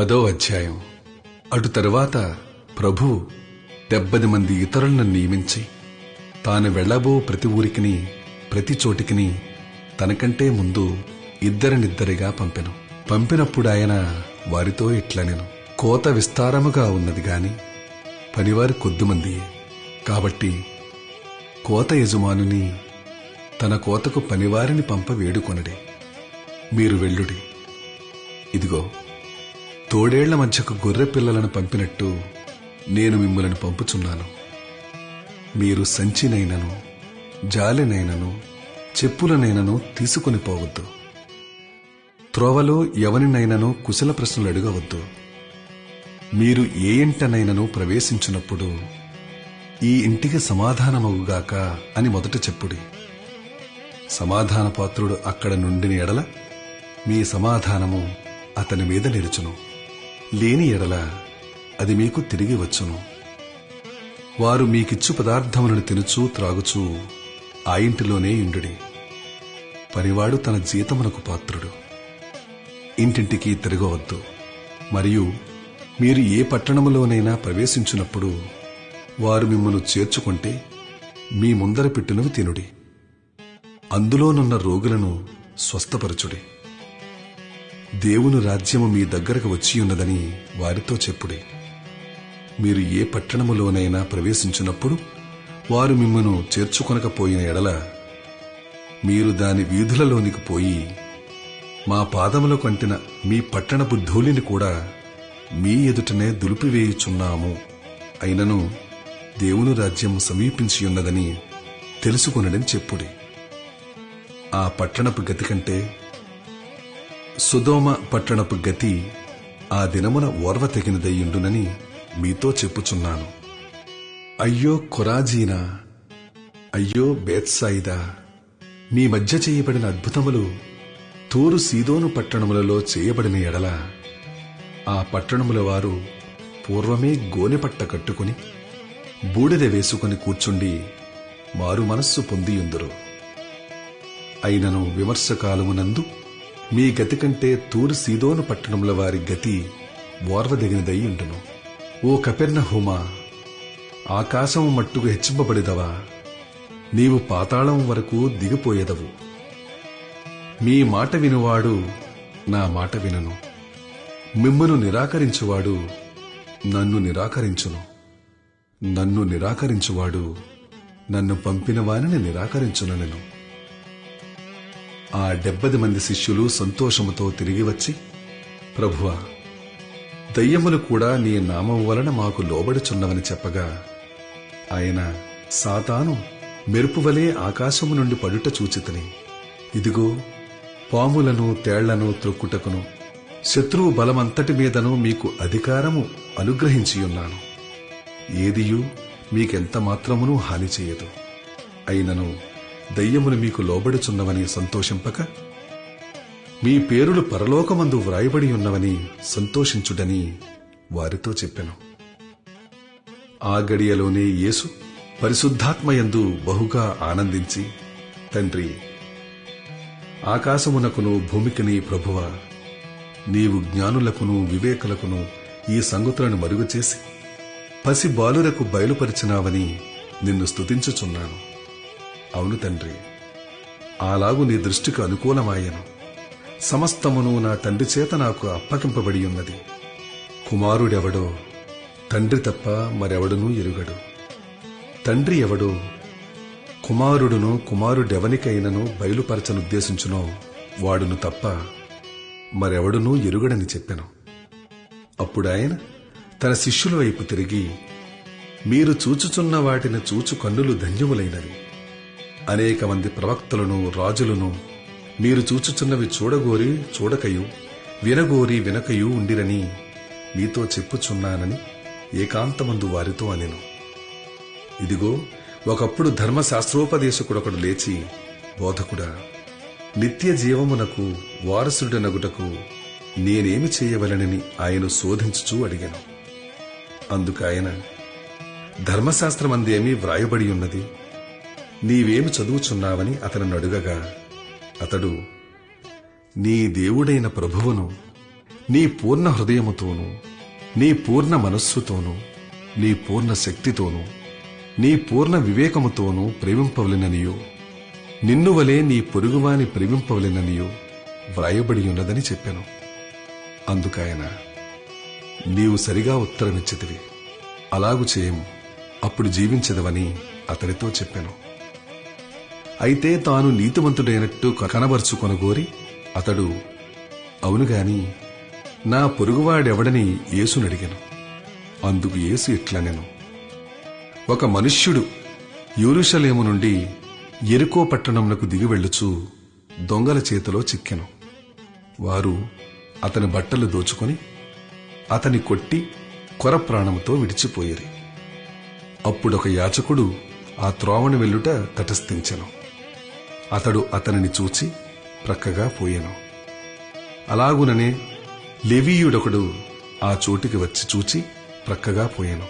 పదో అధ్యాయం. అటు తరువాత ప్రభు డెబ్బది మంది ఇతరులను నియమించి తాను వెళ్ళబో ప్రతి ఊరికిని ప్రతి చోటికిని తనకంటే ముందు ఇద్దరినిద్దరిగా పంపెను. పంపినప్పుడు ఆయన వారితో ఇట్లనెను కోత విస్తారముగా ఉన్నది గాని పనివారు కొద్దిమంది కాబట్టి కోత యజమానుని తన కోతకు పనివారిని పంప వేడుకొనడి. మీరు వెళ్ళుడి. ఇదిగో తోడేళ్ళ మధ్యకు గొర్రె పిల్లలను పంపినట్టు నేను మిమ్మల్ని పంపుచున్నాను. మీరు సంచినైనను జాలినైనను చెప్పులనైనను తీసుకుని పోవద్దు. త్రోవలో ఎవరినైనను కుశల ప్రశ్నలు అడగవద్దు. మీరు ఏ ఇంటనైనను ప్రవేశించినప్పుడు ఈ ఇంటికి సమాధానమగుగాక అని మొదట చెప్పుడి. సమాధాన పాత్రుడు అక్కడ నుండిని ఎడల మీ సమాధానము అతని మీద నిలుచును. లేని ఎడల అది మీకు తిరిగి వచ్చును. వారు మీకిచ్చు పదార్థములను తినుచూ త్రాగుచూ ఆ ఇంటిలోనే ఇండుడి పనివాడు తన జీతమునకు పాత్రుడు. ఇంటింటికి తిరగవద్దు. మరియు మీరు ఏ పట్టణములోనైనా ప్రవేశించినప్పుడు వారు మిమ్మల్ని చేర్చుకుంటే మీ ముందర పెట్టినవి తినుడి. అందులోనున్న రోగులను స్వస్థపరచుడి. దేవుని రాజ్యము మీ దగ్గరకు వచ్చి ఉన్నదని వారితో చెప్పుడి. మీరు ఏ పట్టణములోనైనా ప్రవేశించినప్పుడు వారు మిమ్మను చేర్చుకొనకపోయిన ఎడల మీరు దాని వీధులలోనికి పోయి మా పాదముల కంటిన మీ పట్టణపు ధూళిని కూడా మీ ఎదుటనే దులిపివేయుచున్నాము. అయినను దేవుని రాజ్యం సమీపించి ఉన్నదని తెలుసుకొనడని చెప్పుడి. ఆ పట్టణపు గతి కంటే సుధోమ పట్టణపు గతి ఆ దినమున ఓర్వ తెగినదయ్యుండునని మీతో చెప్పుచున్నాను. అయ్యో కొరాజీనా అయ్యో బేత్సాయిదా మీ మధ్య చేయబడిన అద్భుతములు తూరు సీదోను పట్టణములలో చేయబడిన ఎడల ఆ పట్టణముల వారు పూర్వమే గోనెపట్ట కట్టుకుని బూడిద వేసుకుని కూర్చుండి మారు మనస్సు పొందియుందురు. అయినను విమర్శకాలమునందు మీ గతి కంటే తూరు సీదోను పట్టణముల వారి గతి ఓర్వదగినదై ఉండును. ఓ కపెర్ణ హోమా ఆకాశం మట్టుకు హెచ్చింపబడిదవా? నీవు పాతాళం వరకు దిగిపోయేదవు. మీ మాట వినువాడు నా మాట వినను. మిమ్మును నిరాకరించువాడు నన్ను నిరాకరించును. నన్ను నిరాకరించువాడు నన్ను పంపిన నిరాకరించును నిరాకరించునను ఆ డెబ్బది మంది శిష్యులు సంతోషముతో తిరిగి వచ్చి ప్రభువా దయ్యములు కూడా నీ నామం వలన మాకు లోబడుచున్నవని చెప్పగా ఆయన సాతాను మెరుపువలే ఆకాశము నుండి పడుట చూచితని. ఇదిగో పాములను తేళ్ళను త్రొక్కుటకును శత్రువు బలమంతటి మీదను మీకు అధికారము అనుగ్రహించియున్నాను. ఏదియు మీకెంత మాత్రమునూ హాని చేయదు. అయినను దయ్యములు మీకు లోబడుచున్నవని సంతోషింపక మీ పేరులు పరలోకమందు వ్రాయబడి ఉన్నవని సంతోషించుడని వారితో చెప్పెను. ఆ గడియలోనే యేసు పరిశుద్ధాత్మయందు బహుగా ఆనందించి తండ్రి ఆకాశమునకును భూమికిని ప్రభువ నీవు జ్ఞానులకును వివేకులకును ఈ సంగతులను మరుగుచేసి పసి బాలురకు బయలుపరిచినావని నిన్ను స్తుతించుచున్నాను. అవును తండ్రి. అలాగు నీ దృష్టికి అనుకూలమాయను. సమస్తమును నా తండ్రి చేత నాకు అప్పగింపబడి ఉన్నది. కుమారుడెవడో తండ్రి తప్ప మరెవడునూ ఎరుగడు. తండ్రి ఎవడో? కుమారుడును కుమారుడెవనికైనను బయలుపరచనుద్దేశించునో వాడును తప్ప మరెవడునూ ఎరుగడని చెప్పెను. అప్పుడాయన తన శిష్యుల వైపు తిరిగి మీరు చూచుచున్న వాటిని చూచు కన్నులు ధన్యములైనవి. అనేక మంది ప్రవక్తలను రాజులను మీరు చూచుచున్నవి చూడగోరి చూడకయు వినగోరి వినకయు ఉండిరని మీతో చెప్పుచున్నానని ఏకాంతమందు వారితో అనెను. ఇదిగో ఒకప్పుడు ధర్మశాస్త్రోపదేశకుడొకడు లేచి బోధకుడా నిత్య జీవమునకు వారసుడనగుటకు నేనేమి చేయవలనని ఆయన శోధించుచూ అడిగాను. అందుకాయన ధర్మశాస్త్రమందేమీ వ్రాయబడి ఉన్నది నీవేమి చదువుచున్నావని అతను అడుగగా అతడు నీ దేవుడైన ప్రభువును నీ పూర్ణ హృదయముతోనూ నీ పూర్ణ మనస్సుతోనూ నీ పూర్ణ శక్తితోనూ నీ పూర్ణ వివేకముతోనూ ప్రేమింపవలెననియో. నిన్ను వలే నీ పొరుగువాని ప్రేమింపవలెననియో వ్రాయబడి ఉన్నదని చెప్పాను. అందుకాయన నీవు సరిగా ఉత్తరమిచ్చితివి. అలాగు చేయము అప్పుడు జీవించదవని అతడితో చెప్పాను. అయితే తాను నీతివంతుడైనట్టు కనబరుచుకొనగోరి అతడు అవునుగాని నా పొరుగువాడెవడని యేసునడిగాను. అందుకు యేసు ఇట్లనెను. ఒక మనుష్యుడు యూరుషలేము నుండి ఎరుకో పట్టణంలకు దిగి వెళ్ళుచు దొంగల చేతిలో చిక్కెను. వారు అతని బట్టలు దోచుకొని అతని కొట్టి కొర ప్రాణముతో విడిచిపోయేది అప్పుడొక యాచకుడు ఆ త్రోవను వెళ్ళుట తటస్థించెను. అతడు అతనిని చూచి ప్రక్కగా పోయెను. అలాగుననే లెవీయుడొకడు ఆ చోటికి వచ్చి చూచి ప్రక్కగా పోయాను.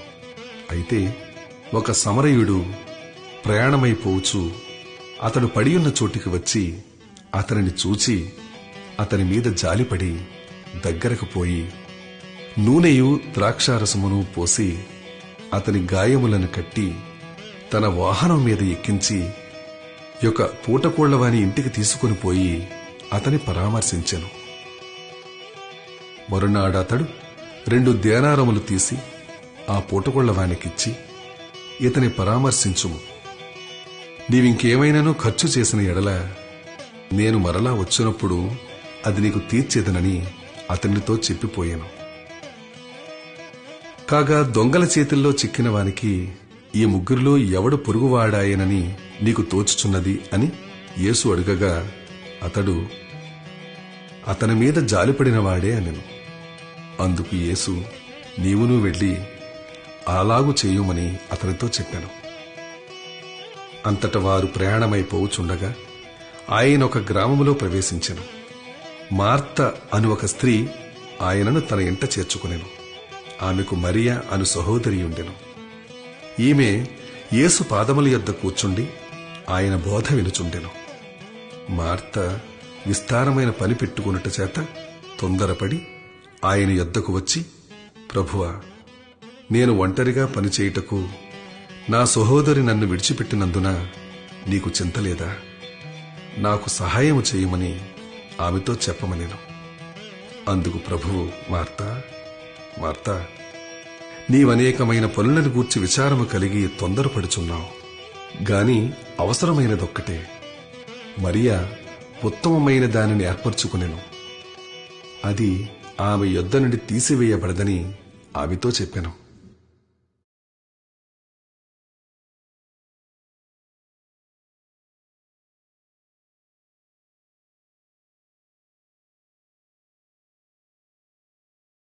అయితే ఒక సమరయుడు ప్రయాణమైపోవచ్చు అతడు పడియున్న చోటికి వచ్చి అతనిని చూచి అతని మీద జాలిపడి దగ్గరకు పోయి నూనెయు ద్రాక్షారసమును పోసి అతని గాయములను కట్టి తన వాహనం మీద ఎక్కించి యొక్క పూటకోళ్ళవాని ఇంటికి తీసుకుని పోయి అతని పరామర్శించెను. మరునాడు అతడు రెండు దేనారములు తీసి ఆ పూటకోళ్ళవానికిచ్చి ఇతని పరామర్శించుము. నీవింకేమైనానో ఖర్చు చేసిన ఎడల నేను మరలా వచ్చినప్పుడు అది నీకు తీర్చేదనని అతనితో చెప్పిపోయాను. కాగా దొంగల చేతుల్లో చిక్కిన వానికి ఈ ముగ్గురిలో ఎవడు పొరుగువాడాయనని నీకు తోచుచున్నది అని యేసు అడుగగా అతడు అతని మీద జాలిపడినవాడే అనెను. అందుకు యేసు నీవును వెళ్ళి అలాగు చేయుమని అతనితో చెప్పాను. అంతట వారు ప్రయాణమైపోవుచుండగా ఆయన ఒక గ్రామములో ప్రవేశించెను. మార్త అను ఒక స్త్రీ ఆయనను తన ఇంట చేర్చుకునేను. ఆమెకు మరియా అను సహోదరి ఉండెను. ఈమె యేసు పాదముల యొద్ద కూర్చుండి ఆయన బోధ వినుచుండెను. మార్త విస్తారమైన పని పెట్టుకున్నట చేత తొందరపడి ఆయన యొద్దకు వచ్చి ప్రభువా నేను ఒంటరిగా పనిచేయుటకు నా సహోదరి నన్ను విడిచిపెట్టినందున నీకు చింతలేదా నాకు సహాయము చేయమని ఆమెతో చెప్పమనేను. అందుకు ప్రభువు మార్తా మార్తా నీవనేకమైన పనులను గూర్చి విచారము కలిగి తొందరపడుచున్నావు. గాని అవసరమైనదొక్కటే. మరియా ఉత్తమమైన దానిని ఏర్పరచుకునేను. అది ఆమె యొద్ద నుండి తీసివేయబడదని ఆమెతో చెప్పాను.